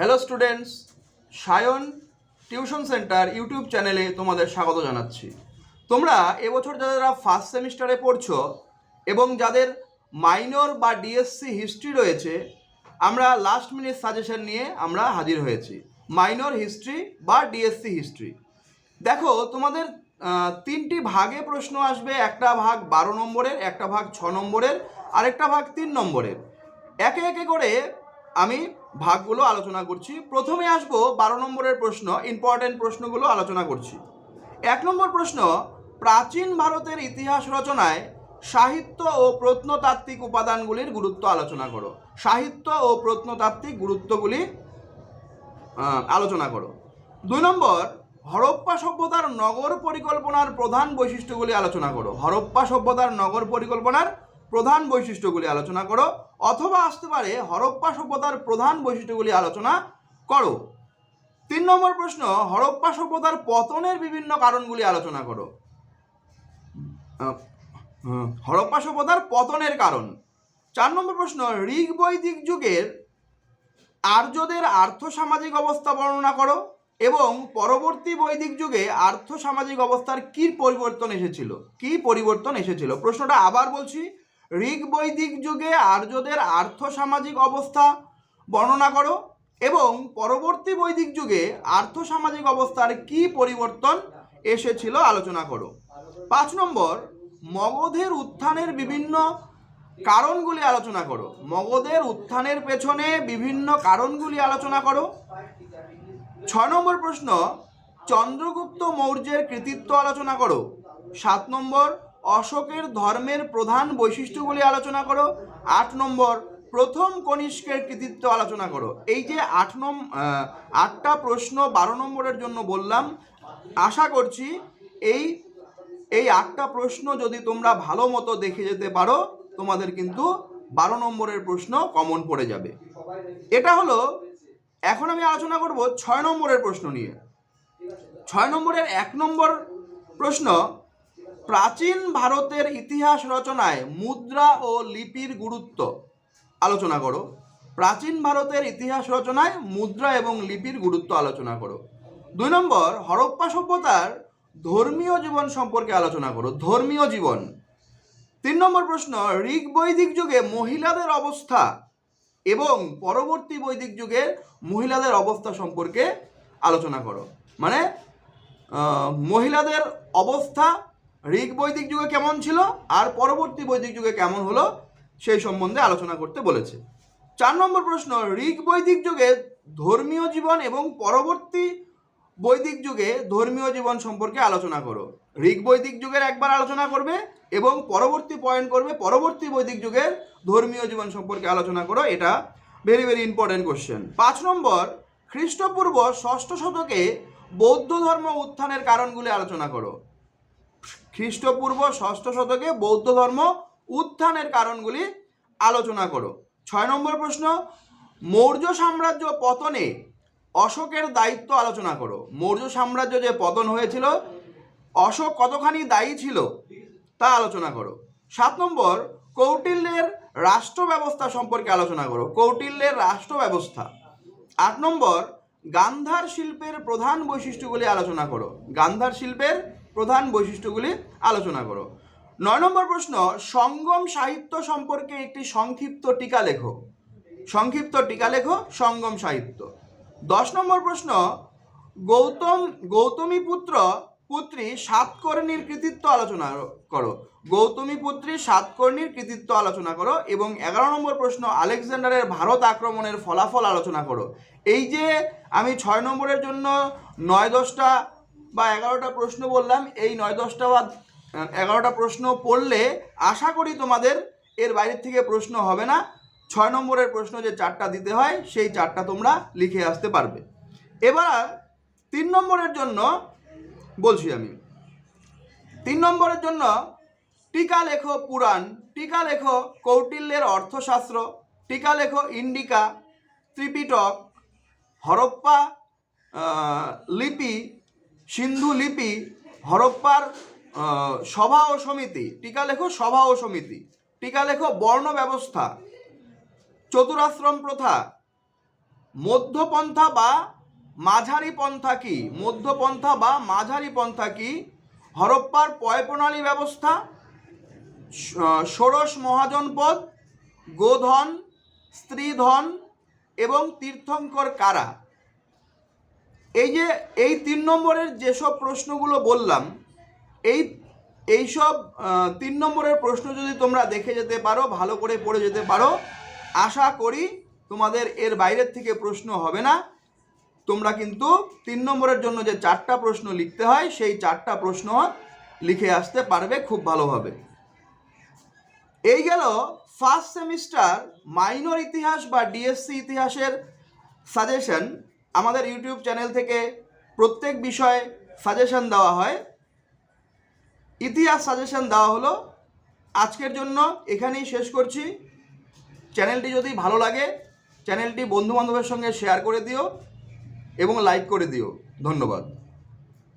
Hello students, Sayan tuition centre YouTube চ্যানেলে তোমাদের স্বাগত জানাচ্ছি। তোমরা এবছর যারা ফার্স্ট সেমিস্টারে পড়ছো এবং যাদের মাইনর বা ডিএসসি হিস্ট্রি রয়েছে, আমরা লাস্ট মিনিট সাজেশন নিয়ে আমরা হাজির হয়েছি। মাইনর হিস্ট্রি বা ডিএসসি হিস্ট্রি দেখো, তোমাদের তিনটি ভাগে প্রশ্ন আসবে, একটা ভাগ বারো নম্বরের, একটা ভাগ ছ নম্বরের, আরেকটা ভাগ তিন নম্বরের। একে একে করে আমি ভাগগুলো আলোচনা করছি। প্রথমে আসব বারো নম্বরের প্রশ্ন ইম্পর্টেন্ট প্রশ্নগুলো আলোচনা করছি। এক নম্বর প্রশ্ন, প্রাচীন ভারতের ইতিহাস রচনায় সাহিত্য ও প্রত্নতাত্ত্বিক উপাদানগুলির গুরুত্ব আলোচনা করো। সাহিত্য ও প্রত্নতাত্ত্বিক গুরুত্বগুলি আলোচনা করো। দুই নম্বর, হরপ্পা সভ্যতার নগর পরিকল্পনার প্রধান বৈশিষ্ট্যগুলি আলোচনা করো। হরপ্পা সভ্যতার নগর পরিকল্পনার প্রধান বৈশিষ্ট্যগুলি আলোচনা করো। অথবা আসতে পারে হরপ্পা সভ্যতার প্রধান বৈশিষ্ট্যগুলি আলোচনা করো। তিন নম্বর প্রশ্ন, হরপ্পা সভ্যতার পতনের বিভিন্ন কারণগুলি আলোচনা করো। হরপ্পা সভ্যতার পতনের কারণ। চার নম্বর প্রশ্ন ঋগ বৈদিক যুগের আর্যদের আর্থসামাজিক অবস্থা বর্ণনা করো এবং পরবর্তী বৈদিক যুগে আর্থসামাজিক অবস্থার কি পরিবর্তন এসেছিল? কি পরিবর্তন এসেছিল? প্রশ্নটা আবার বলছি ঋগ বৈদিক যুগে আর্যদের আর্থসামাজিক অবস্থা বর্ণনা করো এবং পরবর্তী বৈদিক যুগে আর্থসামাজিক অবস্থার কি পরিবর্তন এসেছিল আলোচনা করো। পাঁচ নম্বর, মগধের উত্থানের বিভিন্ন কারণগুলি আলোচনা করো। মগধের উত্থানের পেছনে বিভিন্ন কারণগুলি আলোচনা করো। ছয় নম্বর প্রশ্ন, চন্দ্রগুপ্ত মৌর্যের কৃতিত্ব আলোচনা করো। সাত নম্বর অশোকের ধর্মের প্রধান বৈশিষ্ট্যগুলি আলোচনা করো। আট নম্বর, প্রথম কনিষ্কের কৃতিত্ব আলোচনা করো। এই যে আট নম আটটা প্রশ্ন বারো নম্বরের জন্য বললাম, আশা করছি এই এই আটটা প্রশ্ন যদি তোমরা ভালো মতো দেখে যেতে পারো, তোমাদের কিন্তু বারো নম্বরের প্রশ্ন কমন পড়ে যাবে। এটা হলো, এখন আমি আলোচনা করব ছয় নম্বরের প্রশ্ন নিয়ে। ছয় নম্বরের এক নম্বর প্রশ্ন প্রাচীন ভারতের ইতিহাস রচনায় মুদ্রা ও লিপির গুরুত্ব। আলোচনা করো। প্রাচীন ভারতের ইতিহাস রচনায় মুদ্রা এবং লিপির গুরুত্ব আলোচনা করো। দুই নম্বর, হরপ্পা সভ্যতার ধর্মীয় জীবন সম্পর্কে আলোচনা করো। ধর্মীয় জীবন। তিন নম্বর প্রশ্ন ঋগ বৈদিক যুগে মহিলাদের অবস্থা এবং পরবর্তী বৈদিক যুগে মহিলাদের অবস্থা সম্পর্কে আলোচনা করো। মানে মহিলাদের অবস্থা ঋগ বৈদিক যুগে কেমন ছিল? আর পরবর্তী বৈদিক যুগে কেমন হলো? সেই সম্বন্ধে আলোচনা করতে বলেছে। চার নম্বর প্রশ্ন, ঋগ বৈদিক যুগে ধর্মীয় জীবন এবং পরবর্তী বৈদিক যুগে ধর্মীয় জীবন সম্পর্কে আলোচনা করো। ঋগ বৈদিক যুগের একবার আলোচনা করবে এবং পরবর্তী পয়েন্ট করবে পরবর্তী বৈদিক যুগের ধর্মীয় জীবন সম্পর্কে আলোচনা করো, এটা ভেরি ভেরি ইম্পর্টেন্ট কোশ্চেন পাঁচ নম্বর, খ্রিস্টপূর্ব ষষ্ঠ শতকে বৌদ্ধ ধর্ম উত্থানের কারণগুলি আলোচনা করো। খ্রিস্টপূর্ব ষষ্ঠ শতকে বৌদ্ধ ধর্ম উত্থানের কারণগুলি আলোচনা করো। ছয় নম্বর প্রশ্ন, মৌর্য সাম্রাজ্য পতনে অশোকের দায়িত্ব আলোচনা করো। মৌর্য সাম্রাজ্য যে পতন হয়েছিল, অশোক কতখানি দায়ী ছিল তা আলোচনা করো। সাত নম্বর, কৌটিল্যের রাষ্ট্র ব্যবস্থা সম্পর্কে আলোচনা করো। কৌটিল্যের রাষ্ট্র ব্যবস্থা। আট নম্বর, গান্ধার শিল্পের প্রধান বৈশিষ্ট্যগুলি আলোচনা করো। গান্ধার শিল্পের প্রধান বৈশিষ্ট্যগুলি আলোচনা করো। নয় নম্বর প্রশ্ন, সঙ্গম সাহিত্য সম্পর্কে একটি সংক্ষিপ্ত টিকা লেখো। সংক্ষিপ্ত টিকা লেখো, সঙ্গম সাহিত্য। দশ নম্বর প্রশ্ন, গৌতম, গৌতমী পুত্র, পুত্রী সাতকর্ণীর কৃতিত্ব আলোচনা করো। গৌতমী পুত্রী সাতকর্ণীর কৃতিত্ব আলোচনা করো এবং এগারো নম্বর প্রশ্ন, আলেকজান্ডারের ভারত আক্রমণের ফলাফল আলোচনা করো। এই যে আমি ছয় নম্বরের জন্য নয় দশটা বা এগারোটা প্রশ্ন বললাম, এই নয় দশটা বা এগারোটা প্রশ্ন পড়লে আশা করি তোমাদের এর বাইরের থেকে প্রশ্ন হবে না। ছয় নম্বরের প্রশ্ন যে চারটা দিতে হয়, সেই চারটা তোমরা লিখে আসতে পারবে। এবার তিন নম্বরের জন্য বলছি আমি। তিন নম্বরের জন্য টিকা লেখো পুরাণ, টিকা লেখো কৌটিল্যের অর্থশাস্ত্র, টিকা লেখো ইন্ডিকা, ত্রিপিটক, হরপ্পা লিপি সিন্ধু লিপি হরপ্পার সভা ও সমিতি। টিকা লেখো সভা ও সমিতি। টিকা লেখো বর্ণ ব্যবস্থা। চতুরাশ্রম প্রথা। মধ্যপন্থা বা মাঝারি পন্থা কি? মধ্যপন্থা বা মাঝারি পন্থা কি? হরপ্পার পয় প্রণালী ব্যবস্থা। ষোড়শ মহাজনপদ, গোধন, স্ত্রীধন এবং তীর্থঙ্কর কারা? এই যে, এই তিন নম্বরের যেসব প্রশ্নগুলো বললাম, এই, এইসব তিন নম্বরের প্রশ্ন যদি তোমরা দেখে যেতে পারো, ভালো করে পড়ে যেতে পারো, আশা করি তোমাদের এর বাইরের থেকে প্রশ্ন হবে না। তোমরা কিন্তু তিন নম্বরের জন্য যে চারটা প্রশ্ন লিখতে হয়, সেই চারটা প্রশ্ন লিখে আসতে পারবে, খুব ভালোভাবে এই গেল ফার্স্ট সেমিস্টার মাইনর ইতিহাস বা ডিএসসি ইতিহাসের সাজেশন আমাদের ইউটিউব চ্যানেল থেকে প্রত্যেক বিষয়ে সাজেশন দেওয়া হয়। ইতিহাস সাজেশন দেওয়া হলো। আজকের জন্য এখানেই শেষ করছি। চ্যানেলটি যদি ভালো লাগে, চ্যানেলটি বন্ধুবান্ধবের সঙ্গে শেয়ার করে দিও এবং লাইক করে দিও। ধন্যবাদ।